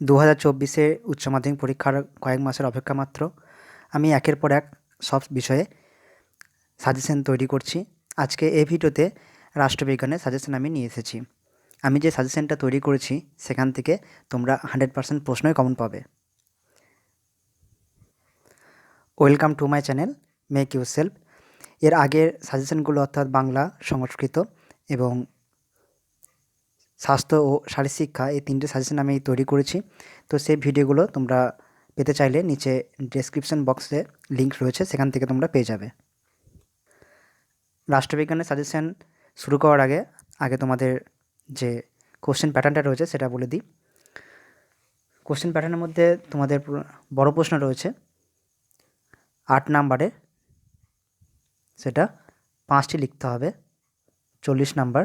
দু হাজার চব্বিশে উচ্চ মাধ্যমিক পরীক্ষার কয়েক মাসের অপেক্ষা মাত্র। আমি একের পর এক সব বিষয়ে সাজেশন তৈরি করছি। আজকে এই ভিডিওতে রাষ্ট্রবিজ্ঞানের সাজেশন আমি নিয়ে এসেছি। আমি যে সাজেশনটা তৈরি করেছি, সেখান থেকে তোমরা হান্ড্রেড পার্সেন্ট প্রশ্নই কমন পাবে। Welcome to my channel, make you self এর আগের সাজেশনগুলো অর্থাৎ বাংলা সংস্কৃত এবং স্বাস্থ্য ও শারীর শিক্ষা এই তিনটে সাজেশন আমি তৈরি করেছি। তো সেই ভিডিওগুলো তোমরা পেতে চাইলে নিচে ডেসক্রিপশন বক্সে লিঙ্ক রয়েছে, সেখান থেকে তোমরা পেয়ে যাবে। রাষ্ট্রবিজ্ঞানের সাজেশন শুরু করার আগে আগে তোমাদের যে কোশ্চেন প্যাটার্নটা রয়েছে সেটা বলে দিই। কোশ্চেন প্যাটার্নের মধ্যে তোমাদের বড় প্রশ্ন রয়েছে, আট নাম্বারে সেটা পাঁচটি লিখতে হবে, চল্লিশ নাম্বার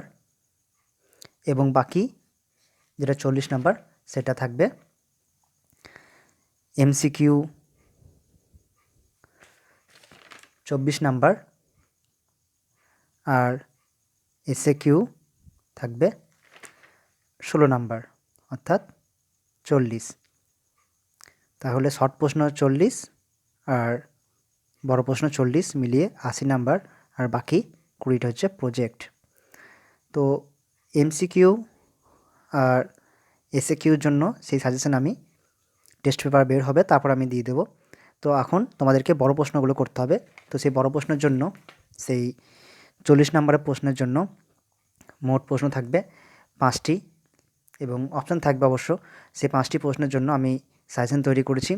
এবং বাকি যেটা চল্লিশ নাম্বার, সেটা থাকবে এমসিকিউ চব্বিশ নাম্বার আর এসএ কিউ থাকবে ষোলো নাম্বার, অর্থাৎ চল্লিশ। তাহলে শর্ট প্রশ্ন চল্লিশ আর বড় প্রশ্ন চল্লিশ মিলিয়ে আশি নাম্বার, আর বাকি কুড়িটা হচ্ছে প্রজেক্ট তো এমসিকিউ আর এসএ কিউর জন্য সেই সাজেশন আমি টেস্ট পেপার বের হবে, তারপর আমি দিয়ে দেবো। তো এখন তোমাদেরকে বড় প্রশ্নগুলো করতে হবে। তো সেই বড় প্রশ্নের জন্য, সেই চল্লিশ নম্বরের প্রশ্নের জন্য মোট প্রশ্ন থাকবে পাঁচটি এবং অপশান থাকবে অবশ্য। সেই পাঁচটি প্রশ্নের জন্য আমি সাজেশন তৈরি করেছি।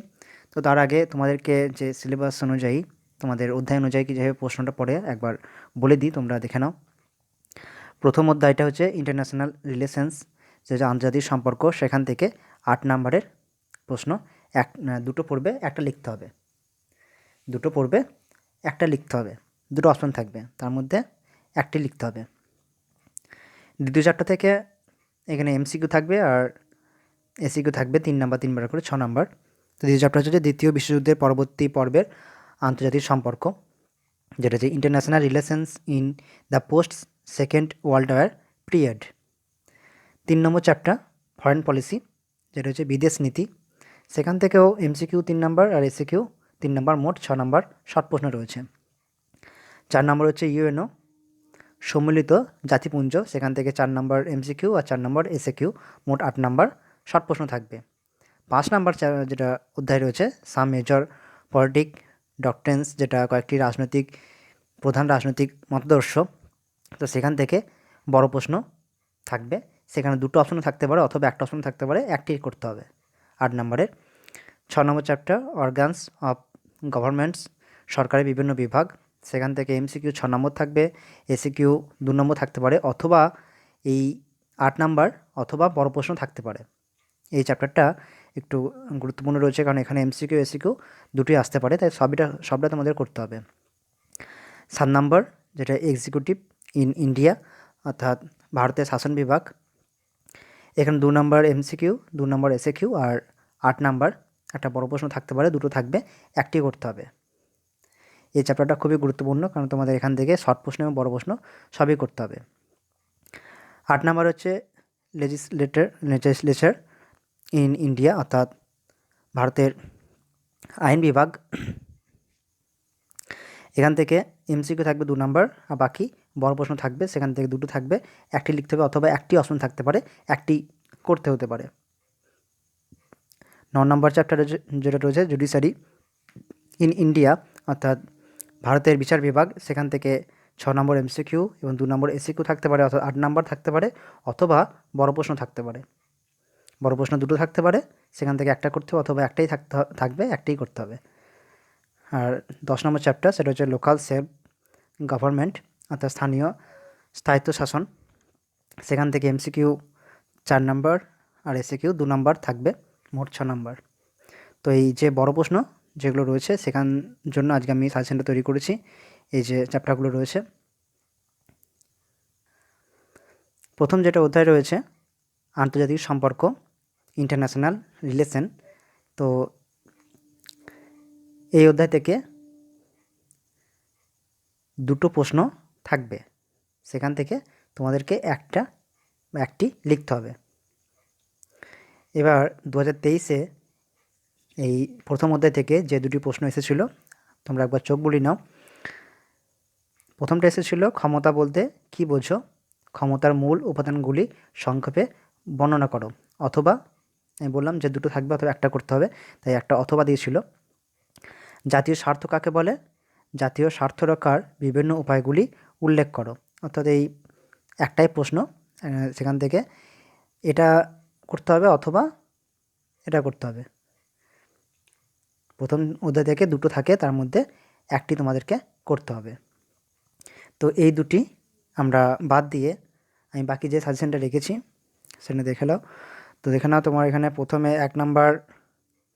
তো তার আগে তোমাদেরকে যে সিলেবাস অনুযায়ী, তোমাদের অধ্যায় অনুযায়ী কীভাবে প্রশ্নটা পড়ে একবার বলে দিই, তোমরা দেখে নাও। প্রথম অধ্যায়টা হচ্ছে ইন্টারন্যাশনাল রিলেশনস যে আন্তর্জাতিক সম্পর্ক, সেখান থেকে আট নাম্বারের প্রশ্ন। এক দুটো পড়বে, একটা লিখতে হবে। দুটো পড়বে, একটা লিখতে হবে। দুটো অপশন থাকবে। তার মধ্যে একটি লিখতে হবে। দ্বিতীয় চ্যাপ্টার থেকে এখানে এমসিকিউ থাকবে আর এসিকিউ থাকবে তিন নাম্বার, তিনবার করে ছ নাম্বার। তো দ্বিতীয় চ্যাপ্টার হচ্ছে দ্বিতীয় বিশ্বযুদ্ধের পরবর্তী পর্বের আন্তর্জাতিক সম্পর্ক, যেটা হচ্ছে international relations in the post second world war period. তিন নম্বর চ্যাপ্টার, ফরেন পলিসি, যেটা হচ্ছে বিদেশ নীতি। সেখান থেকেও এমসিকিউ তিন নম্বর আর এসিকিউ তিন নম্বর, মোট ছ নম্বর শর্ট প্রশ্ন রয়েছে। চার নম্বর হচ্ছে ইউএনও, সম্মিলিত জাতিপুঞ্জ, সেখান থেকে চার নম্বর এমসিকিউ আর চার নম্বর এসএকিউ মোট আট নম্বর শর্ট প্রশ্ন থাকবে। পাঁচ নম্বর যেটা অধ্যায় রয়েছে, সাম মেজর পলিটিক ডক্টেন্স যেটা কয়েকটি রাজনৈতিক, প্রধান রাজনৈতিক মতাদর্শ। তো সেখান থেকে বড় প্রশ্ন থাকবে। সেখানে দুটো অপশন থাকতে পারে অথবা একটা অপশন থাকতে পারে, একটি করতে হবে। আট নম্বরের, ছ নম্বর চ্যাপ্টার অর্গানস অফ গভর্নমেন্টস সরকারের বিভিন্ন বিভাগ। সেখান থেকে এমসিকিউ ছ নম্বর থাকবে এসিকিউ দু নম্বর থাকতে পারে অথবা এই আট নাম্বার অথবা বড় প্রশ্ন থাকতে পারে। এই চ্যাপ্টারটা একটু গুরুত্বপূর্ণ রয়েছে কারণ এখানে এমসিকিউ এসিকিউ দুটোই আসতে পারে, তাই সবটা সবটা তোমাদের করতে হবে। সাত নাম্বার, যেটা এক্সিকিউটিভ ইন ইন্ডিয়া, অর্থাৎ ভারতের শাসন বিভাগ। এখানে দু নম্বর এমসিকিউ দু নম্বর এসএকিউ আর আট নাম্বার একটা বড় প্রশ্ন থাকতে পারে, দুটো থাকবে, একটি করতে হবে। এই চ্যাপ্টারটা খুবই গুরুত্বপূর্ণ, কারণ তোমাদের এখান থেকে শর্ট প্রশ্ন এবং বড় প্রশ্ন সবই করতে হবে। আট নাম্বার হচ্ছে লেজিসলেটর লেজিসলেচার ইন ইন্ডিয়া অর্থাৎ ভারতের আইন বিভাগ। এখান থেকে এমসিকিউ থাকবে দু নাম্বার, আর বাকি বড় প্রশ্ন থাকবে, সেখান থেকে দুটো থাকবে, একটি লিখতে হবে অথবা একটি অপশন থাকতে পারে, একটি করতে হতে পারে। ন নম্বর চ্যাপ্টার যেটা রয়েছে জুডিশিয়ারি ইন ইন্ডিয়া অর্থাৎ ভারতের বিচার বিভাগ, সেখান থেকে ছ নম্বর এমসিকিউ এবং দু নম্বর এসিকিউ থাকতে পারে, অর্থাৎ আট নম্বর থাকতে পারে, অথবা বড় প্রশ্ন থাকতে পারে। বড় প্রশ্ন দুটো থাকতে পারে, সেখান থেকে একটা করতে হবে অথবা একটাই থাকতে থাকবে, একটাই করতে হবে। আর দশ নম্বর চ্যাপ্টার সেটা হচ্ছে লোকাল সেলফ গভর্নমেন্ট অর্থাৎ স্থানীয় স্থায়িত্ব শাসন। সেখান থেকে এমসিকিউ চার নম্বর আর এসিকিউ দু নম্বর থাকবে, মোট ছ নম্বর। তো এই যে বড় প্রশ্ন যেগুলো রয়েছে, সেখান জন্য আজকে আমি সাজেশনটা তৈরি করেছি। এই যে চ্যাপ্টারগুলো রয়েছে। প্রথম যেটা অধ্যায় রয়েছে, আন্তর্জাতিক সম্পর্ক ইন্টারন্যাশনাল রিলেশন তো এই অধ্যায় থেকে দুটো প্রশ্ন থাকবে। সেখান থেকে তোমাদেরকে একটা, একটি লিখতে হবে। এবার দু হাজার তেইশে এই প্রথম অধ্যায় থেকে যে দুটি প্রশ্ন এসেছিল, তোমরা একবার চোখ বুলি নাও। প্রথমটা এসেছিল, ক্ষমতা বলতে কি বোঝো? ক্ষমতার মূল উপাদানগুলি সংক্ষেপে বর্ণনা করো। অথবা, আমি বললাম যে দুটো থাকবে অথবা একটা করতে হবে, তাই একটা অথবা দিয়েছিল। জাতীয় স্বার্থ কাকে বলে? জাতীয় স্বার্থ রক্ষার বিভিন্ন উপায়গুলি উল্লেখ করো। অর্থাৎ এই একটাই প্রশ্ন সেখান থেকে এটা করতে হবে অথবা এটা করতে হবে। প্রথম অধ্যায় থেকে দুটো থাকে, তার মধ্যে একটি তোমাদেরকে করতে হবে। তো এই দুটি আমরা বাদ দিয়ে আমি বাকি যে সাজেশনটা রেখেছি, সেটা দেখে নাও। তো দেখে নাও তোমার এখানে প্রথমে এক নাম্বার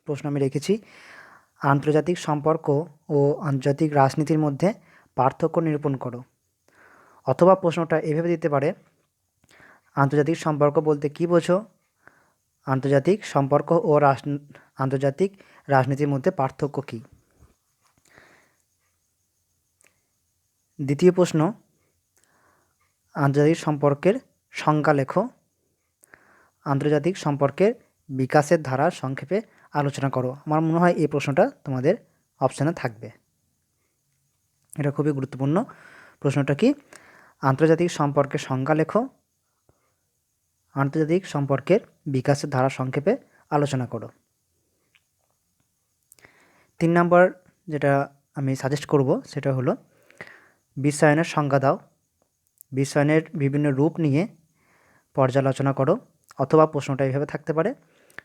প্রশ্ন আমি রেখেছি। আন্তর্জাতিক সম্পর্ক ও আন্তর্জাতিক রাজনীতির মধ্যে পার্থক্য নিরূপণ করো। অথবা প্রশ্নটা এভাবে দিতে পারে, আন্তর্জাতিক সম্পর্ক বলতে কী বোঝো? আন্তর্জাতিক সম্পর্ক ও রাজ আন্তর্জাতিক রাজনীতির মধ্যে পার্থক্য কী? দ্বিতীয় প্রশ্ন, আন্তর্জাতিক সম্পর্কের সংজ্ঞা লেখো। আন্তর্জাতিক সম্পর্কের বিকাশের ধারা সংক্ষেপে আলোচনা করো। আমার মনে হয় এই প্রশ্নটা তোমাদের অপশানে থাকবে। এটা খুবই গুরুত্বপূর্ণ প্রশ্নটা কি? আন্তর্জাতিক সম্পর্কের সংজ্ঞা লেখো। আন্তর্জাতিক সম্পর্কের বিকাশের ধারা সংক্ষেপে আলোচনা করো। তিন নম্বর যেটা আমি সাজেস্ট করব সেটা হলো, বিশ্বায়নের সংজ্ঞা দাও। বিশ্বায়নের বিভিন্ন রূপ নিয়ে পর্যালোচনা করো অথবা প্রশ্নটা এইভাবে থাকতে পারে।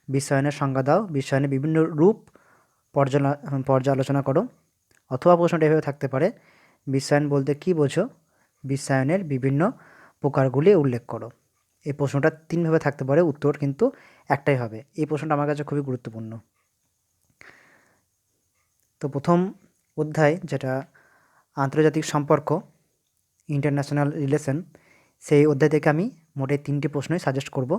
বিশ্বায়নের সংজ্ঞা দাও, বিশ্বায়নের বিভিন্ন রূপ পর্যালা, পর্যালোচনা করো অথবা প্রশ্নটা এভাবে থাকতে পারে। বিশ্বায়ন বলতে কী বোঝো? বিশ্বায়নের বিভিন্ন প্রকারগুলি উল্লেখ করো। এই প্রশ্নটা তিনভাবে থাকতে পারে, উত্তর কিন্তু একটাই হবে। এই প্রশ্নটা আমার কাছে খুবই গুরুত্বপূর্ণ। তো প্রথম অধ্যায়, যেটা আন্তর্জাতিক সম্পর্ক ইন্টারন্যাশনাল রিলেশন সেই অধ্যায় থেকে আমি মোটে তিনটি প্রশ্নই সাজেস্ট করব।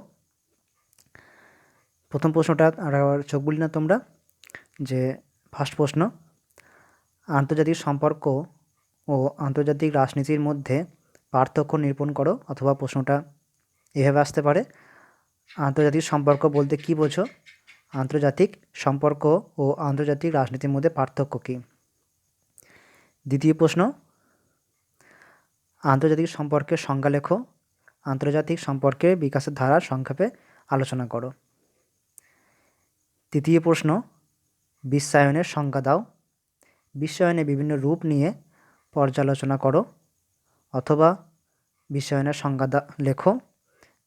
প্রথম প্রশ্নটা আর চোখ বলি না তোমরা, যে ফার্স্ট প্রশ্ন, আন্তর্জাতিক সম্পর্ক ও আন্তর্জাতিক রাজনীতির মধ্যে পার্থক্য নিরূপণ করো অথবা প্রশ্নটা এভাবে আসতে পারে। আন্তর্জাতিক সম্পর্ক বলতে কী বোঝো? আন্তর্জাতিক সম্পর্ক ও আন্তর্জাতিক রাজনীতির মধ্যে পার্থক্য কী? দ্বিতীয় প্রশ্ন, আন্তর্জাতিক সম্পর্কের সংজ্ঞা লেখো। আন্তর্জাতিক সম্পর্কের বিকাশের ধারা সংক্ষেপে আলোচনা করো। তৃতীয় প্রশ্ন, বিশ্বায়নের সংজ্ঞা দাও। বিশ্বায়নে বিভিন্ন রূপ নিয়ে পর্যালোচনা করো অথবা বিশ্বায়নের সংজ্ঞা লেখো।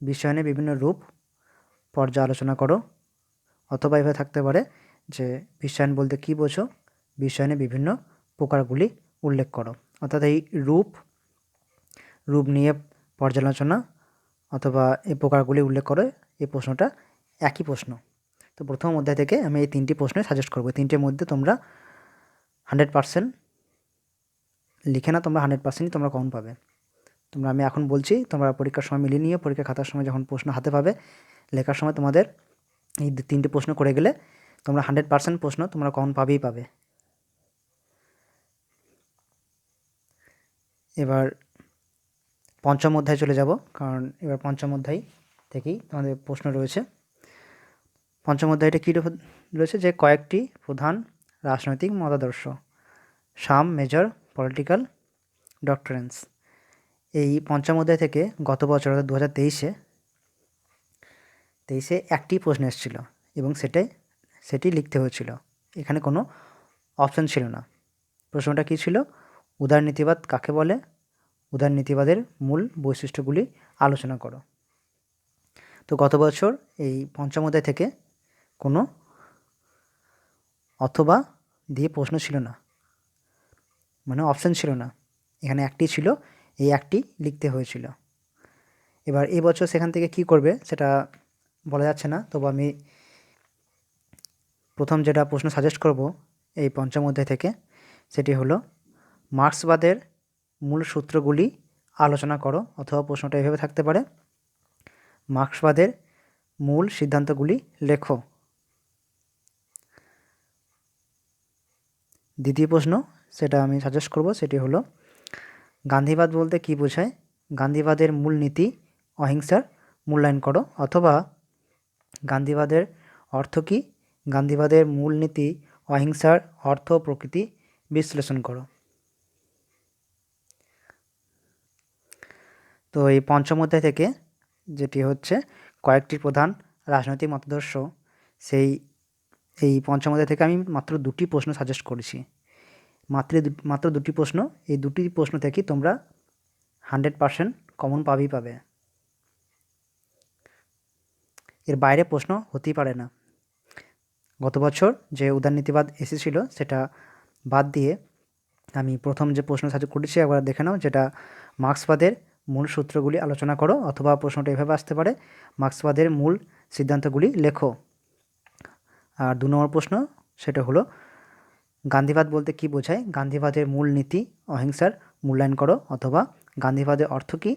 বিশ্বায়নে বিভিন্ন রূপ পর্যালোচনা করো। অথবা এভাবে থাকতে পারে যে বিশ্বায়ন বলতে কী বোঝো? বিশ্বায়নে বিভিন্ন প্রকারগুলি উল্লেখ করো। অর্থাৎ এই রূপ রূপ নিয়ে পর্যালোচনা অথবা এই প্রকারগুলি উল্লেখ করে এই প্রশ্নটা একই প্রশ্ন। তো প্রথম অধ্যায় থেকে আমি এই তিনটি প্রশ্নই সাজেস্ট করব। তিনটের মধ্যে তোমরা হান্ড্রেড পারসেন্ট লিখে না তোমরা হান্ড্রেড পার্সেন্টই তোমরা কমন পাবে। তোমরা, আমি এখন বলছি, তোমরা পরীক্ষার সময় মিলিয়ে নিয়ে পরীক্ষা খাতার সময় যখন প্রশ্ন হাতে পাবে, লেখার সময় তোমাদের এই তিনটে প্রশ্ন করে গেলে তোমরা হান্ড্রেড পার্সেন্ট প্রশ্ন তোমরা কমন পাবেই পাবে। এবার পঞ্চম অধ্যায় চলে যাব, কারণ এবার পঞ্চম অধ্যায় থেকেই তোমাদের প্রশ্ন রয়েছে। পঞ্চম অধ্যায়টা কী রয়েছে? যে কয়েকটি প্রধান রাজনৈতিক মতাদর্শ, সাম, মেজর পলিটিক্যাল ডক্টরেন্স এই পঞ্চম অধ্যায় থেকে গত বছর, অর্থাৎ দু হাজার তেইশে তেইশে একটি প্রশ্ন এসেছিল এবং সেটাই, সেটি লিখতে হয়েছিল। এখানে কোনো অপশন ছিল না। প্রশ্নটা কী ছিল? উদারনীতিবাদ কাকে বলে? উদারনীতিবাদের মূল বৈশিষ্ট্যগুলি আলোচনা করো। তো গত বছর এই পঞ্চম অধ্যায় থেকে কোনো অথবা দিয়ে প্রশ্ন ছিল না। মানে অপশান ছিল না। এখানে একটি ছিল, এই একটি লিখতে হয়েছিল। এবার এই বছর সেখান থেকে কি করবে সেটা বলা যাচ্ছে না, তবু আমি প্রথম যেটা প্রশ্ন সাজেস্ট করব এই পঞ্চম অধ্যায় থেকে, সেটি হলো, মার্ক্সবাদের মূল সূত্রগুলি আলোচনা করো অথবা প্রশ্নটা এভাবে থাকতে পারে। মার্ক্সবাদের মূল সিদ্ধান্তগুলি লেখো। দ্বিতীয় প্রশ্ন সেটা আমি সাজেস্ট করব, সেটি হলো গান্ধীবাদ বলতে কী বোঝায়? গান্ধীবাদের মূল নীতি অহিংসার মূল্যায়ন করো, অথবা গান্ধীবাদের অর্থ কী? গান্ধীবাদের মূল নীতি অহিংসার অর্থ প্রকৃতি বিশ্লেষণ করো। তো এই পঞ্চম অধ্যায় থেকে যেটি হচ্ছে কয়েকটি প্রধান রাজনৈতিক মতাদর্শ, সেই, এই পঞ্চম অধ্যায় থেকে আমি মাত্র দুটি প্রশ্ন সাজেস্ট করেছি। মাত্র মাত্র দুটি প্রশ্ন। এই দুটি প্রশ্ন থেকেই তোমরা হান্ড্রেড পারসেন্ট কমন পাবেই পাবে। এর বাইরে প্রশ্ন হতেই পারে না। গত বছর যে উদারনীতিবাদ এসেছিল, সেটা বাদ দিয়ে আমি প্রথম যে প্রশ্ন সাজেস্ট করেছি, একবার দেখে নাও, যেটা মার্ক্সবাদের মূল সূত্রগুলি আলোচনা করো, অথবা প্রশ্নটা এভাবে আসতে পারে। মার্ক্সবাদের মূল সিদ্ধান্তগুলি লেখো। আর দু নম্বর প্রশ্ন, সেটা হলো গান্ধীবাদ বলতে কী বোঝায়? গান্ধীবাদের মূল নীতি অহিংসার মূল্যায়ন করো অথবা গান্ধীবাদের অর্থ কী?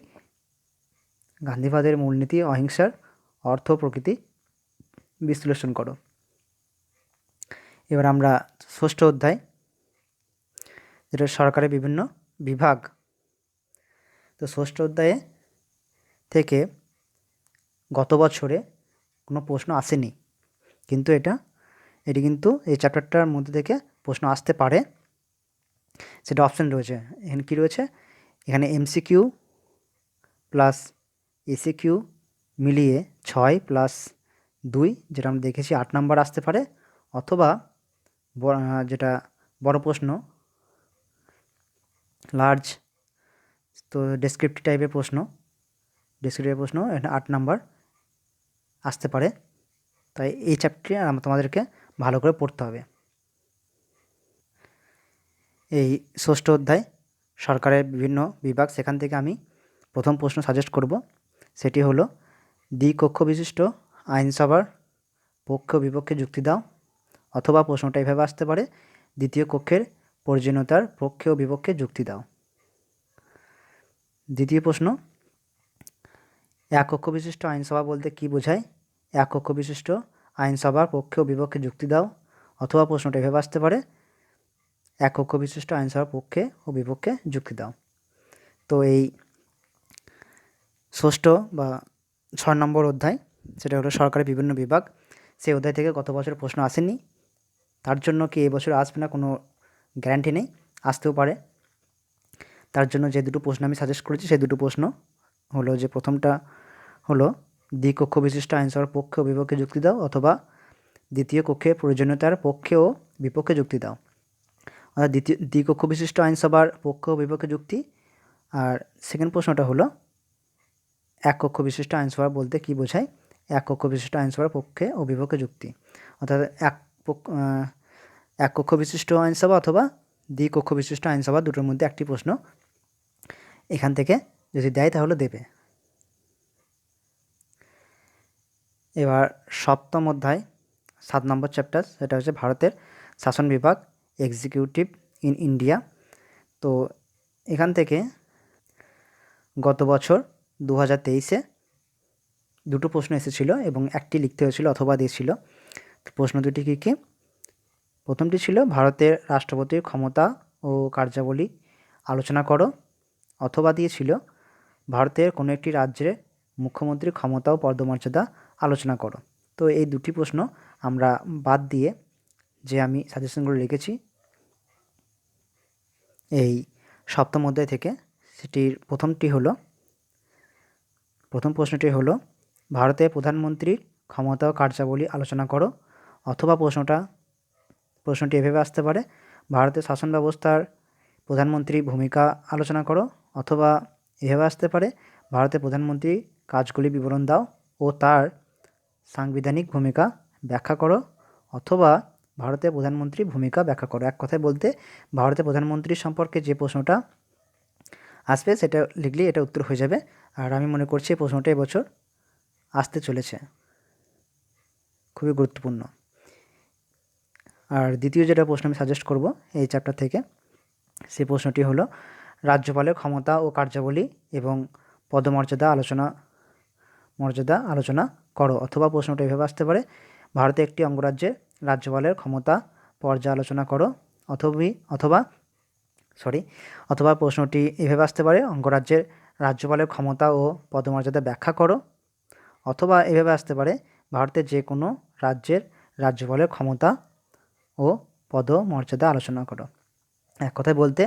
গান্ধীবাদের মূলনীতি অহিংসার অর্থ প্রকৃতি বিশ্লেষণ করো। এবার আমরা ষষ্ঠ অধ্যায়, যেটা সরকারের বিভিন্ন বিভাগ। তো ষষ্ঠ অধ্যায়ে থেকে গত বছরে কোনো প্রশ্ন আসেনি, কিন্তু এটা, এটি কিন্তু এই চ্যাপ্টারটার মধ্যে থেকে প্রশ্ন আসতে পারে। সেটা অপশান রয়েছে। এখানে কী রয়েছে? এখানে এমসিকিউ প্লাস এসিকিউ মিলিয়ে ছয় প্লাস দুই, যেটা আমরা দেখেছি আট নাম্বার আসতে পারে। অথবা যেটা বড় প্রশ্ন লার্জ তো ডেসক্রিপটিভ টাইপের প্রশ্ন। ডেসক্রিপটিভ প্রশ্ন এটা আট নাম্বার আসতে পারে। তাই এই চ্যাপ্টারটি তোমাদেরকে ভালো করে পড়তে হবে। এই ষষ্ঠ অধ্যায় সরকারের বিভিন্ন বিভাগ, সেখান থেকে আমি প্রথম প্রশ্ন সাজেস্ট করব। সেটি হলো, দ্বিকক্ষ বিশিষ্ট আইনসভার পক্ষ বিপক্ষে যুক্তি দাও, অথবা প্রশ্নটা এভাবে আসতে পারে, দ্বিতীয় কক্ষের প্রয়োজনীয়তার পক্ষে ও বিপক্ষে যুক্তি দাও। দ্বিতীয় প্রশ্ন এক কক্ষ বিশিষ্ট আইনসভা বলতে কী বোঝায়? এক কক্ষ বিশিষ্ট আইনসভার পক্ষে ও বিপক্ষে যুক্তি দাও, অথবা প্রশ্নটা এভাবে আসতে পারে এক কক্ষ বিশিষ্ট আইনসভার পক্ষে ও বিপক্ষে যুক্তি দাও। তো এই ষষ্ঠ বা ছয় নম্বর অধ্যায়, সেটা হলো সরকারের বিভিন্ন বিভাগ, সেই অধ্যায় থেকে গত বছর প্রশ্ন আসেনি। তার জন্য কি এবছর আসবে না কোনো গ্যারান্টি নেই? আসতেও পারে। তার জন্য যে দুটো প্রশ্ন আমি সাজেস্ট করেছি, সেই দুটো প্রশ্ন হলো যে প্রথমটা হলো, দ্বিকক্ষ বিশিষ্ট আইনসভার পক্ষে ও বিপক্ষে যুক্তি দাও, অথবা দ্বিতীয় কক্ষে প্রয়োজনীয়তার পক্ষে ও বিপক্ষে যুক্তি দাও। দ্বিতীয় দ্বিকক্ষ বিশিষ্ট আইনসভার পক্ষ বিপক্ষে যুক্তি। আর সেকেন্ড প্রশ্নটা হলো এক কক্ষ বিশিষ্ট আইনসভা বলতে কী বোঝায়? এক কক্ষ বিশিষ্ট আইনসভার পক্ষে ও বিপক্ষে যুক্তি। অর্থাৎ এক এক কক্ষ বিশিষ্ট আইনসভা অথবা দ্বিকক্ষ বিশিষ্ট আইনসভা দুটোর মধ্যে একটি প্রশ্ন এখান থেকে যদি দেয় তাহলে দেবে। এবার সপ্তম অধ্যায়, সাত নম্বর চ্যাপ্টার সেটা হচ্ছে ভারতের শাসন বিভাগ এক্সিকিউটিভ ইন ইন্ডিয়া তো এখান থেকে গত বছর দু হাজার তেইশে দুটো প্রশ্ন এসেছিল এবং একটি লিখতে হয়েছিল অথবা দিয়েছিল। প্রশ্ন দুটি কী কী? প্রথমটি ছিল, ভারতের রাষ্ট্রপতির ক্ষমতা ও কার্যাবলী আলোচনা করো। অথবা দিয়েছিল, ভারতের কোনো একটি রাজ্যের মুখ্যমন্ত্রীর ক্ষমতা ও পদমর্যাদা আলোচনা করো। তো এই দুটি প্রশ্ন আমরা বাদ দিয়ে যে আমি সাজেশনগুলো লিখেছি এই সপ্তম অধ্যায় থেকে সেটির প্রথমটি হলো, প্রথম প্রশ্নটি হলো ভারতের প্রধানমন্ত্রীর ক্ষমতা ও কার্যাবলী আলোচনা করো, অথবা প্রশ্নটা, প্রশ্নটি এভাবে আসতে পারে, ভারতের শাসন ব্যবস্থার প্রধানমন্ত্রীর ভূমিকা আলোচনা করো, অথবা এভাবে আসতে পারে ভারতের প্রধানমন্ত্রী কাজগুলি বিবরণ দাও ও তার সাংবিধানিক ভূমিকা ব্যাখ্যা করো, অথবা ভারতের প্রধানমন্ত্রী ভূমিকা ব্যাখ্যা করো। এক কথায় বলতে ভারতের প্রধানমন্ত্রী সম্পর্কে যে প্রশ্নটা আসবে, সেটা লিখলেই এটা উত্তর হয়ে যাবে। আর আমি মনে করছি এই প্রশ্নটা এবছর আসতে চলেছে। খুবই গুরুত্বপূর্ণ। আর দ্বিতীয় যেটা প্রশ্ন আমি সাজেস্ট করব এই চ্যাপ্টার থেকে, সেই প্রশ্নটি হলো, রাজ্যপালের ক্ষমতা ও কার্যাবলী এবং পদমর্যাদা আলোচনা, মর্যাদা আলোচনা করো। অথবা প্রশ্নটা এভাবে আসতে পারে, ভারতে একটি অঙ্গরাজ্যের রাজ্যপালের ক্ষমতা পর্যালোচনা করো, অথবি, অথবা সরি অথবা প্রশ্নটি এভাবে আসতে পারে, অঙ্গরাজ্যের রাজ্যপালের ক্ষমতা ও পদমর্যাদা ব্যাখ্যা করো, অথবা এভাবে আসতে পারে, ভারতের যে কোনো রাজ্যের রাজ্যপালের ক্ষমতা ও পদমর্যাদা আলোচনা করো। এক কথায় বলতে,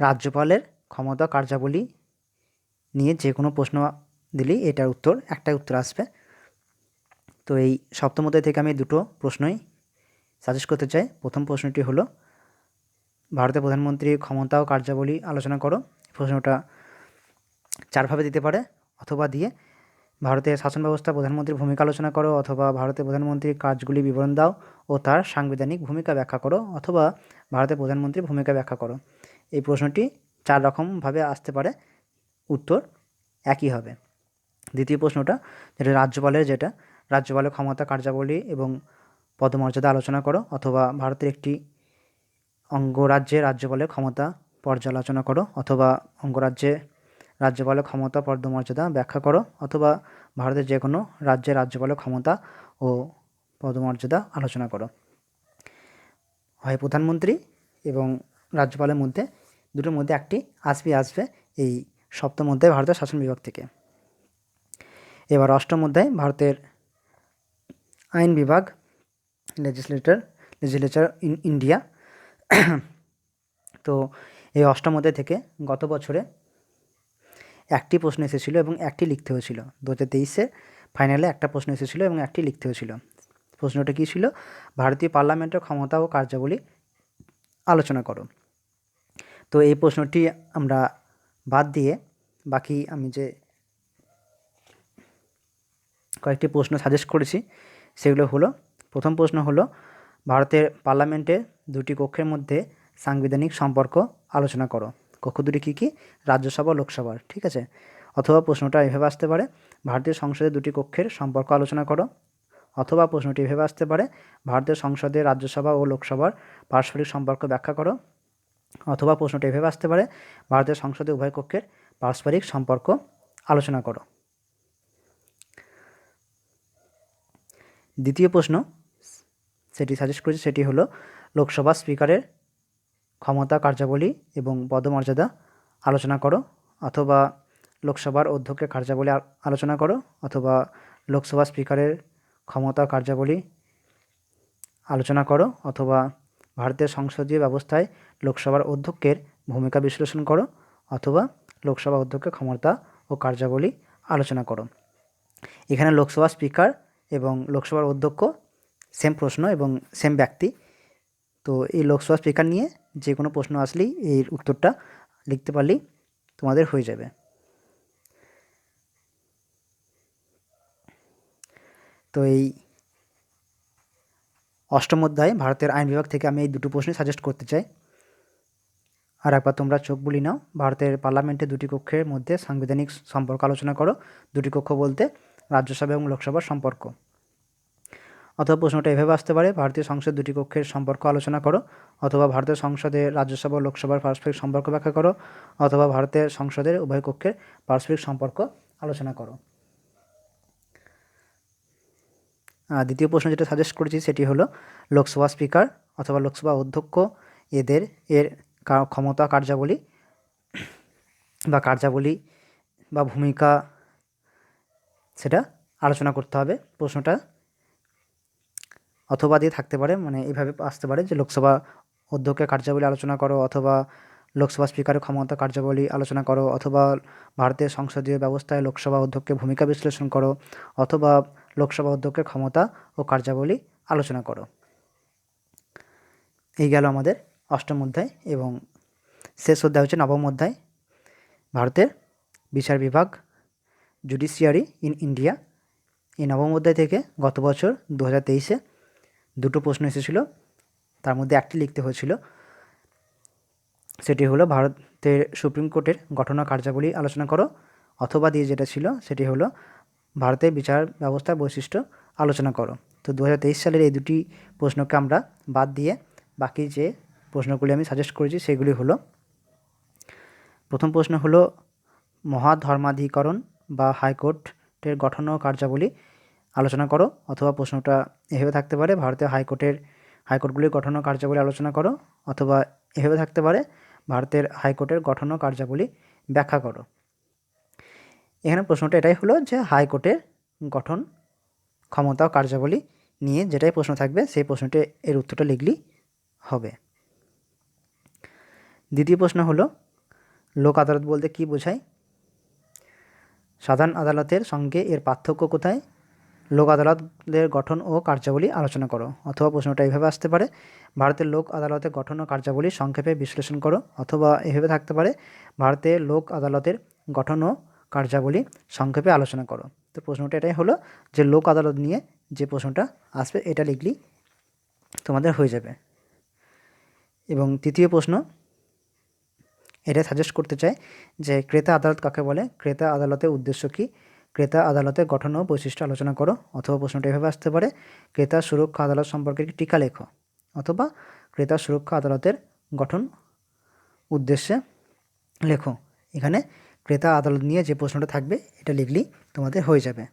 রাজ্যপালের ক্ষমতা কার্যাবলী নিয়ে যে কোনো প্রশ্ন দিলেই এটার উত্তর, একটাই উত্তর আসবে। তো এই সপ্তম অধ্যায় থেকে আমি দুটো প্রশ্নই সাজেস্ট করতে চাই। প্রথম প্রশ্নটি হলো, ভারতের প্রধানমন্ত্রীর ক্ষমতা ও কার্যাবলী আলোচনা করো। প্রশ্নটা চারভাবে দিতে পারে, অথবা দিয়ে ভারতের শাসন ব্যবস্থা প্রধানমন্ত্রীর ভূমিকা আলোচনা করো, অথবা ভারতের প্রধানমন্ত্রীর কাজগুলি বিবরণ দাও ও তার সাংবিধানিক ভূমিকা ব্যাখ্যা করো, অথবা ভারতের প্রধানমন্ত্রীর ভূমিকা ব্যাখ্যা করো। এই প্রশ্নটি চার রকমভাবে আসতে পারে, উত্তর একই হবে। দ্বিতীয় প্রশ্নটা, যেটা রাজ্যপালের যেটা রাজ্যপালের ক্ষমতা কার্যাবলী এবং পদমর্যাদা আলোচনা করো অথবা ভারতের একটি অঙ্গরাজ্যে রাজ্যপালের ক্ষমতা পর্যালোচনা করো অথবা অঙ্গরাজ্যে রাজ্যপালের ক্ষমতা পদমর্যাদা ব্যাখ্যা করো অথবা ভারতের যে কোনো রাজ্যের রাজ্যপালের ক্ষমতা ও পদমর্যাদা আলোচনা করো। হয় প্রধানমন্ত্রী এবং রাজ্যপালের মধ্যে, দুটোর মধ্যে একটি আসবে আসবে এই সপ্তম অধ্যায় ভারতের শাসন বিভাগ থেকে। এবার অষ্টম অধ্যায় ভারতের আইন বিভাগ লেজিসলেটর লেজিসলেচার ইন ইন্ডিয়া তো এই অষ্টম অধ্যায় থেকে গত বছরে একটি প্রশ্ন এসেছিল এবং একটি লিখতে হয়েছিল। দু হাজার তেইশে ফাইনালে একটা প্রশ্ন এসেছিল এবং একটি লিখতে হয়েছিল। প্রশ্নটা কী ছিল? ভারতীয় পার্লামেন্টের ক্ষমতা ও কার্যাবলী আলোচনা করো। তো এই প্রশ্নটি আমরা বাদ দিয়ে বাকি আমি যে কয়েকটি প্রশ্ন সাজেস্ট করেছি, সেগুলো হলো প্রথম প্রশ্ন হলো, ভারতের পার্লামেন্টের দুটি কক্ষের মধ্যে সাংবিধানিক সম্পর্ক আলোচনা করো। কক্ষ দুটি কী কী? রাজ্যসভা লোকসভার, ঠিক আছে? অথবা প্রশ্নটা এভাবে আসতে পারে, ভারতীয় সংসদে দুটি কক্ষের সম্পর্ক আলোচনা করো। অথবা প্রশ্নটি এভাবে আসতে পারে ভারতের সংসদে রাজ্যসভা ও লোকসভার পারস্পরিক সম্পর্ক ব্যাখ্যা করো। অথবা প্রশ্নটি এভাবে আসতে পারে ভারতের সংসদে উভয় কক্ষের পারস্পরিক সম্পর্ক আলোচনা করো। দ্বিতীয় প্রশ্ন সেটি সাজেস্ট করেছি সেটি হলো লোকসভা স্পিকারের ক্ষমতা, কার্যাবলী এবং পদমর্যাদা আলোচনা করো অথবা লোকসভার অধ্যক্ষের কার্যাবলী আলোচনা করো অথবা লোকসভা স্পিকারের ক্ষমতা, কার্যাবলী আলোচনা করো অথবা ভারতের সংসদীয় ব্যবস্থায় লোকসভার অধ্যক্ষের ভূমিকা বিশ্লেষণ করো অথবা লোকসভা অধ্যক্ষের ক্ষমতা ও কার্যাবলী আলোচনা করো। এখানে লোকসভা স্পিকার এবং লোকসভার অধ্যক্ষ সেম প্রশ্ন এবং সেম ব্যক্তি। তো এই লোকসভা স্পিকার নিয়ে যে কোনো প্রশ্ন আসলেই এর উত্তরটা লিখতে পারলেই তোমাদের হয়ে যাবে। তো এই অষ্টম অধ্যায়ে, ভারতের আইন বিভাগ থেকে আমি এই দুটো প্রশ্নই সাজেস্ট করতে চাই। আর একবার তোমরা চোখ বলি নাও, ভারতের পার্লামেন্টে দুটি কক্ষের মধ্যে সাংবিধানিক সম্পর্ক আলোচনা করো। দুটি কক্ষ বলতে রাজ্যসভা এবং লোকসভার সম্পর্ক। অথবা প্রশ্নটা এভাবে আসতে পারে, ভারতীয় সংসদ দুটি কক্ষের সম্পর্ক আলোচনা করো, অথবা ভারতের সংসদে রাজ্যসভা ও লোকসভার পারস্পরিক সম্পর্ক ব্যাখ্যা করো, অথবা ভারতের সংসদের উভয় কক্ষের পারস্পরিক সম্পর্ক আলোচনা করো। দ্বিতীয় প্রশ্ন যেটা সাজেস্ট করেছি সেটি হলো, লোকসভা স্পিকার অথবা লোকসভা অধ্যক্ষ এদের এর ক্ষমতা কার্যাবলী বা কার্যাবলী বা ভূমিকা সেটা আলোচনা করতে হবে। প্রশ্নটা অথবা দিয়ে থাকতে পারে মানে এইভাবে আসতে পারে যে লোকসভা অধ্যক্ষের কার্যাবলী আলোচনা করো অথবা লোকসভা স্পিকারের ক্ষমতা কার্যাবলী আলোচনা করো অথবা ভারতের সংসদীয় ব্যবস্থায় লোকসভা অধ্যক্ষের ভূমিকা বিশ্লেষণ করো অথবা লোকসভা অধ্যক্ষের ক্ষমতা ও কার্যাবলী আলোচনা করো। এই গেল আমাদের অষ্টম অধ্যায় এবং শেষ অধ্যায় হচ্ছে নবম অধ্যায়। ভারতের বিচার বিভাগ জুডিশিয়ারি ইন ইন্ডিয়া এই নবম অধ্যায় থেকে গত বছর দু হাজার তেইশে দুটো প্রশ্ন এসেছিল। তার মধ্যে একটি লিখতে হয়েছিল। সেটি হলো, ভারতের সুপ্রিম কোর্টের ঘটনা কার্যাবলী আলোচনা করো, অথবা দিয়ে যেটা ছিল, সেটি হলো, ভারতের বিচার ব্যবস্থার বৈশিষ্ট্য আলোচনা করো। তো দু হাজার তেইশ সালের এই দুটি প্রশ্নকে আমরা বাদ দিয়ে বাকি যে প্রশ্নগুলি আমি সাজেস্ট করেছি, সেগুলি হলো, প্রথম প্রশ্ন হলো, মহাধর্মাধিকরণ বা হাইকোর্টের গঠন ও কার্যাবলী আলোচনা করো অথবা প্রশ্নটা এভাবে থাকতে পারে। ভারতীয় হাইকোর্টের, হাইকোর্টগুলির গঠন ও কার্যাবলী আলোচনা করো অথবা এভাবে থাকতে পারে, ভারতের হাইকোর্টের গঠন ও কার্যাবলী ব্যাখ্যা করো। এখানে প্রশ্নটা এটাই হলো যে হাইকোর্টের গঠন, ক্ষমতা ও কার্যাবলী নিয়ে যেটাই প্রশ্ন থাকবে, সেই প্রশ্নটি এর উত্তরটা লিখলেই হবে। দ্বিতীয় প্রশ্ন হলো, লোক আদালত বলতে কী বোঝায়? সাধারণ আদালতের সঙ্গে এর পার্থক্য কোথায়? লোক আদালতের গঠন ও কার্যাবলী আলোচনা করো। অথবা প্রশ্নটা এইভাবে আসতে পারে, ভারতের লোক আদালতের গঠন ও কার্যাবলী সংক্ষেপে বিশ্লেষণ করো, অথবা এভাবে থাকতে পারে, ভারতের লোক আদালতের গঠন ও কার্যাবলী সংক্ষেপে আলোচনা করো। তো প্রশ্নটা এটাই হলো যে লোক আদালত নিয়ে যে প্রশ্নটা আসবে, এটা লিখলেই তোমাদের হয়ে যাবে। এবং তৃতীয় প্রশ্ন, এটা সাজেস্ট করতে চাই যে ক্রেতা আদালত কাকে বলে? ক্রেতা আদালতের উদ্দেশ্য কী? ক্রেতা আদালতের গঠন ও বৈশিষ্ট্য আলোচনা করো অথবা প্রশ্নটা এভাবে আসতে পারে, ক্রেতা সুরক্ষা আদালত সম্পর্কে একটি টিকা লেখো, অথবা ক্রেতা সুরক্ষা আদালতের গঠন উদ্দেশ্যে লেখো। এখানে ক্রেতা আদালত নিয়ে যে প্রশ্নটা থাকবে, এটা লিখলেই তোমাদের হয়ে যাবে।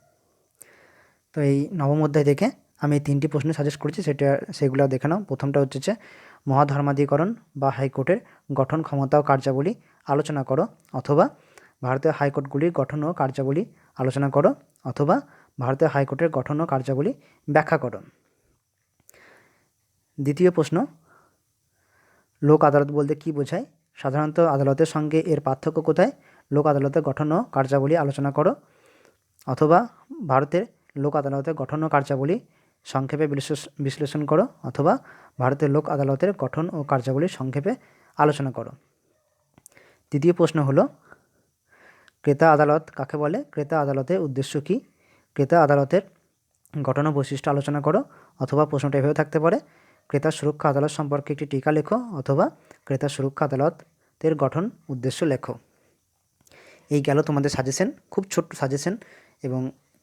তো এই নবম অধ্যায় দেখে আমি তিনটি প্রশ্ন সাজেস্ট করেছি, সেটা সেগুলো দেখে নাও। প্রথমটা হচ্ছে যে, মহাধর্মাধিকরণ বা হাইকোর্টের গঠন ক্ষমতা ও কার্যাবলী আলোচনা করো, অথবা ভারতীয় হাইকোর্টগুলির গঠন ও কার্যাবলী আলোচনা করো অথবা ভারতীয় হাইকোর্টের গঠন ও কার্যাবলী ব্যাখ্যা করো। দ্বিতীয় প্রশ্ন, লোক আদালত বলতে কী বোঝায়? সাধারণত আদালতের সঙ্গে এর পার্থক্য কোথায়? লোক আদালতের গঠন ও কার্যাবলী আলোচনা করো অথবা ভারতের লোক আদালতের গঠন ও কার্যাবলী সংক্ষেপে বিশ্লেষণ করো অথবা ভারতের লোক আদালতের গঠন ও কার্যাবলী সংক্ষেপে আলোচনা করো। তৃতীয় প্রশ্ন হলো ক্রেতা আদালত কাকে বলে? ক্রেতা আদালতের উদ্দেশ্য কী? ক্রেতা আদালতের গঠন ও বৈশিষ্ট্য আলোচনা করো অথবা প্রশ্নটা এভাবে থাকতে পারে। ক্রেতা সুরক্ষা আদালত সম্পর্কে একটি টিকা লেখো অথবা ক্রেতা সুরক্ষা আদালতের গঠন, উদ্দেশ্য লেখো। এই গেল তোমাদের সাজেশন খুব ছোট্ট সাজেশন এবং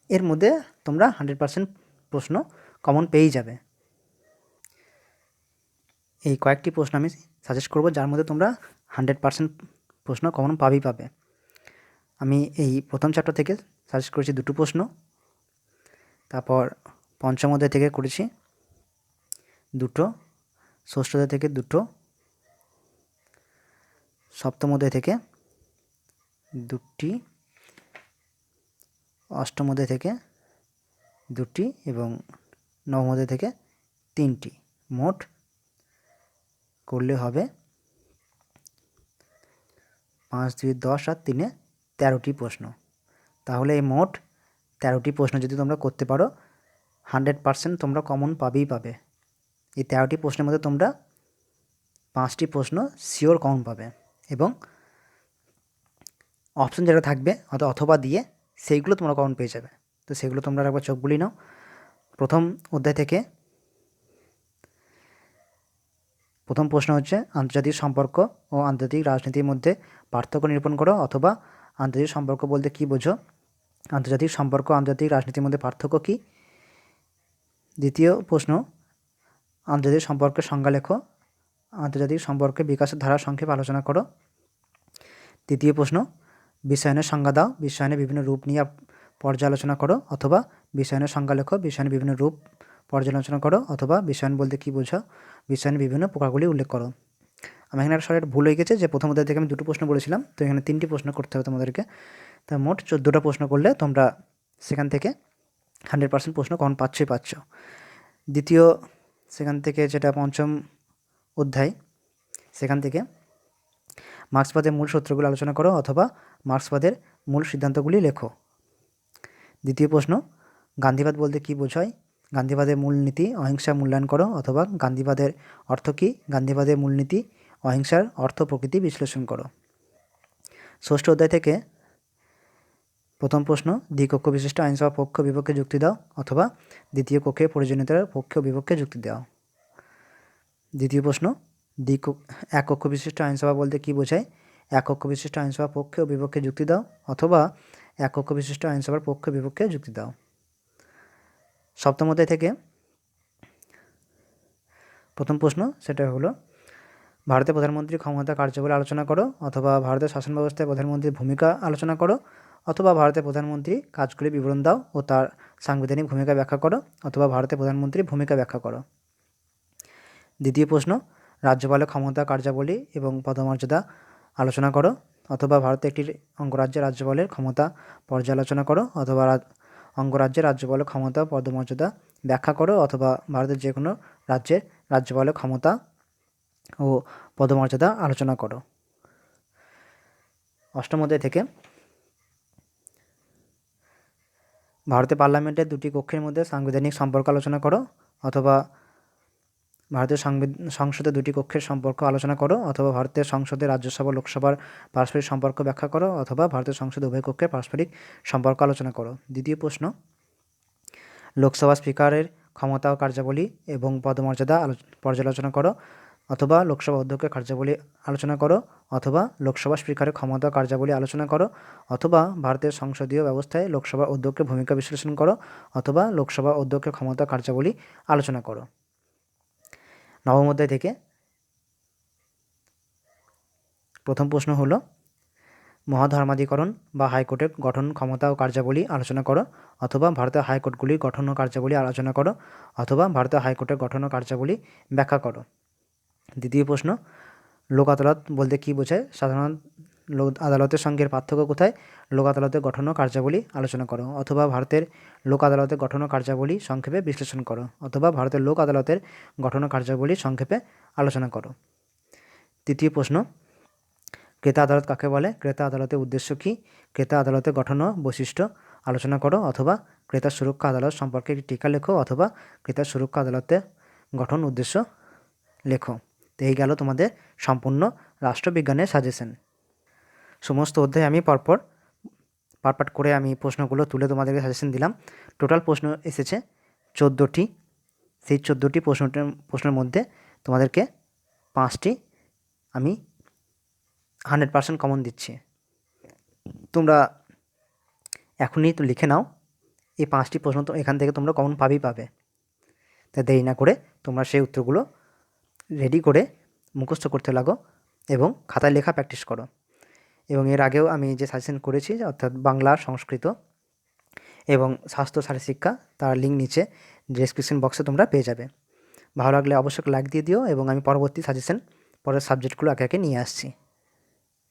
এর মধ্যে তোমরা হান্ড্রেড পারসেন্ট প্রশ্ন কমন পেয়েই যাবে। এই কয়েকটি প্রশ্ন আমি সাজেস্ট করব, যার মধ্যে তোমরা হান্ড্রেড পার্সেন্ট প্রশ্ন কমন পাবেই পাবে। আমি এই প্রথম চ্যাপ্টার থেকে সাজেস্ট করেছি দুটো প্রশ্ন। তারপর পঞ্চম অধ্যায় থেকে করেছি দুটো, ষষ্ঠ অধ্যায় থেকে দুটো, সপ্তম অধ্যায় থেকে দুটি, অষ্টম অধ্যায় থেকে দুটি এবং নবম অধ্যায় থেকে তিনটি। মোট করলে হবে পাঁচ, দুই, দশ আর তিনে তেরোটি প্রশ্ন। তাহলে এই মোট তেরোটি প্রশ্ন যদি তোমরা করতে পারো, হান্ড্রেড পারসেন্ট তোমরা কমন পাবেই পাবে। এই তেরোটি প্রশ্নের মধ্যে তোমরা পাঁচটি প্রশ্ন শিওর কমন পাবে এবং অপশন যেটা থাকবে অথবা অথবা দিয়ে সেইগুলো তোমরা কমন পেয়ে যাবে। তো সেগুলো তোমরা একবার চোখ বুলিয়ে নাও। প্রথম অধ্যায় থেকে প্রথম প্রশ্ন হচ্ছে, আন্তর্জাতিক সম্পর্ক ও আন্তর্জাতিক রাজনীতির মধ্যে পার্থক্য নিরূপণ করো অথবা আন্তর্জাতিক সম্পর্ক বলতে কী বোঝো? আন্তর্জাতিক সম্পর্ক, আন্তর্জাতিক রাজনীতির মধ্যে পার্থক্য কী? দ্বিতীয় প্রশ্ন, আন্তর্জাতিক সম্পর্কের সংজ্ঞা লেখো। আন্তর্জাতিক সম্পর্কে বিকাশের ধারা সংক্ষেপে আলোচনা করো। তৃতীয় প্রশ্ন, বিশ্বায়নের সংজ্ঞা দাও। বিশ্বায়নের বিভিন্ন রূপ নিয়ে পর্যালোচনা করো অথবা বিশ্বায়নের সংজ্ঞা লেখো। বিশ্বায়নের বিভিন্ন রূপ পর্যালোচনা করো অথবা বিশ্বায়ন বলতে কী বোঝো? বিশ্বায়নের বিভিন্ন প্রকারগুলি উল্লেখ করো। আমি এখানে একটা ভুল হয়ে গেছে যে প্রথম অধ্যায় থেকে আমি দুটো প্রশ্ন বলেছিলাম তো এখানে তিনটি প্রশ্ন করতে হবে তোমাদেরকে। তা মোট চোদ্দোটা প্রশ্ন করলে তোমরা সেখান থেকে হান্ড্রেড পার্সেন্ট প্রশ্ন কখন পাচ্ছই পাচ্ছ। দ্বিতীয়, সেখান থেকে যেটা পঞ্চম অধ্যায়, সেখান থেকে মার্ক্সবাদের মূল সূত্রগুলো আলোচনা করো অথবা মার্ক্সবাদের মূল সিদ্ধান্তগুলি লেখো। দ্বিতীয় প্রশ্ন, গান্ধীবাদ বলতে কী বোঝায়? গান্ধীবাদের মূলনীতি, অহিংসা মূল্যায়ন করো অথবা গান্ধীবাদের অর্থ কী? গান্ধীবাদের মূলনীতি অহিংসার অর্থ প্রকৃতি বিশ্লেষণ করো। ষষ্ঠ অধ্যায় থেকে প্রথম প্রশ্ন, দ্বিকক্ষ বিশিষ্ট আইনসভা পক্ষ বিপক্ষে যুক্তি দাও অথবা দ্বিতীয় কক্ষে প্রয়োজনীয়তার পক্ষ বিপক্ষে যুক্তি দাও। দ্বিতীয় প্রশ্ন, দ্বিক এক কক্ষ বিশিষ্ট আইনসভা বলতে কী বোঝায়? এক কক্ষ বিশিষ্ট আইনসভা পক্ষে ও বিপক্ষে যুক্তি দাও অথবা এক কক্ষ বিশিষ্ট আইনসভার পক্ষে বিপক্ষে যুক্তি দাও। সপ্তম অধ্যায় থেকে প্রথম প্রশ্ন, সেটা হলো ভারতের প্রধানমন্ত্রী ক্ষমতা কার্যবলে আলোচনা করো, অথবা ভারতের শাসন ব্যবস্থায় প্রধানমন্ত্রীর ভূমিকা আলোচনা করো, অথবা ভারতের প্রধানমন্ত্রী কাজগুলি বিবরণ দাও ও তার সাংবিধানিক ভূমিকা ব্যাখ্যা করো, অথবা ভারতের প্রধানমন্ত্রীর ভূমিকা ব্যাখ্যা করো। দ্বিতীয় প্রশ্ন, রাজ্যপালের ক্ষমতা কার্যাবলী এবং পদমর্যাদা আলোচনা করো, অথবা ভারতের একটি অঙ্গরাজ্যের রাজ্যপালের ক্ষমতা পর্যালোচনা করো, অথবা অঙ্গরাজ্যের রাজ্যপালের ক্ষমতা পদমর্যাদা ব্যাখ্যা করো, অথবা ভারতের যে কোনো রাজ্যের রাজ্যপালের ক্ষমতা ও পদমর্যাদা আলোচনা করো। অষ্টম অধ্যায় থেকে। ভারতের পার্লামেন্টের দুটি কক্ষের মধ্যে সাংবিধানিক সম্পর্ক আলোচনা করো অথবা ভারতের সংসদে দুটি কক্ষের সম্পর্ক আলোচনা করো অথবা ভারতের সংসদে রাজ্যসভা, লোকসভার পারস্পরিক সম্পর্ক ব্যাখ্যা করো অথবা ভারতের সংসদে উভয় কক্ষের পারস্পরিক সম্পর্ক আলোচনা করো। দ্বিতীয় প্রশ্ন। লোকসভা স্পিকারের ক্ষমতা ও কার্যাবলী এবং পদমর্যাদা পর্যালোচনা করো অথবা লোকসভা অধ্যক্ষের কার্যাবলী আলোচনা করো, অথবা লোকসভা স্পিকারের ক্ষমতা কার্যাবলী আলোচনা করো, অথবা ভারতের সংসদীয় ব্যবস্থায় লোকসভা অধ্যক্ষের ভূমিকা বিশ্লেষণ করো, অথবা লোকসভা অধ্যক্ষের ক্ষমতা কার্যাবলী আলোচনা করো। নবম অধ্যায় থেকে প্রথম প্রশ্ন হলো, মহাধর্মাধিকরণ বা হাইকোর্টের গঠন, ক্ষমতা ও কার্যাবলী আলোচনা করো, অথবা ভারতের হাইকোর্টগুলির গঠন ও কার্যাবলী আলোচনা করো, অথবা ভারতের হাইকোর্টের গঠন ও কার্যাবলী ব্যাখ্যা করো। দ্বিতীয় প্রশ্ন, লোক আদালত বলতে কী বোঝায়? সাধারণ লোক আদালতের সঙ্গে পার্থক্য কোথায়? লোক আদালতের গঠন ও কার্যাবলী আলোচনা করো। অথবা ভারতের লোক আদালতের গঠন ও কার্যাবলী সংক্ষেপে বিশ্লেষণ করো। অথবা ভারতের লোক আদালতের গঠন ও কার্যাবলী সংক্ষেপে আলোচনা করো। তৃতীয় প্রশ্ন, ক্রেতা আদালত কাকে বলে? ক্রেতা আদালতের উদ্দেশ্য কী? ক্রেতা আদালতের গঠন ও বৈশিষ্ট্য আলোচনা করো। অথবা ক্রেতা সুরক্ষা আদালত সম্পর্কে একটি টিকা লেখো। অথবা ক্রেতা সুরক্ষা আদালতের গঠন উদ্দেশ্য লেখো। তো এই গেল তোমাদের সম্পূর্ণ রাষ্ট্রবিজ্ঞানের সাজেশন। সমস্ত অধ্যায় আমি পরপর পাট পাট করে আমি প্রশ্নগুলো তুলে তোমাদেরকে সাজেশন দিলাম। টোটাল প্রশ্ন এসেছে চোদ্দোটি। সেই চোদ্দোটি প্রশ্নটার প্রশ্নের মধ্যে তোমাদেরকে পাঁচটি আমি হান্ড্রেড পার্সেন্ট কমন দিচ্ছি। তোমরা এখনই তো লিখে নাও, এই পাঁচটি প্রশ্ন তো এখান থেকে তোমরা কমন পাবেই পাবে। তাই দেরি না করে তোমরা সেই উত্তরগুলো রেডি করে মুখস্থ করতে লাগো এবং খাতায় লেখা প্র্যাকটিস করো। এবং এর আগেও আমি যে সাজেশন করেছি, অর্থাৎ বাংলা সংস্কৃত এবং স্বাস্থ্য শারীরশিক্ষা তার লিঙ্ক নিচে ডেসক্রিপশন বক্সে তোমরা পেয়ে যাবে। ভালো লাগলে অবশ্যই লাইক দিয়ে দিও এবং আমি পরবর্তী সাজেশন পরের সাবজেক্টগুলো একে একে নিয়ে আসছি।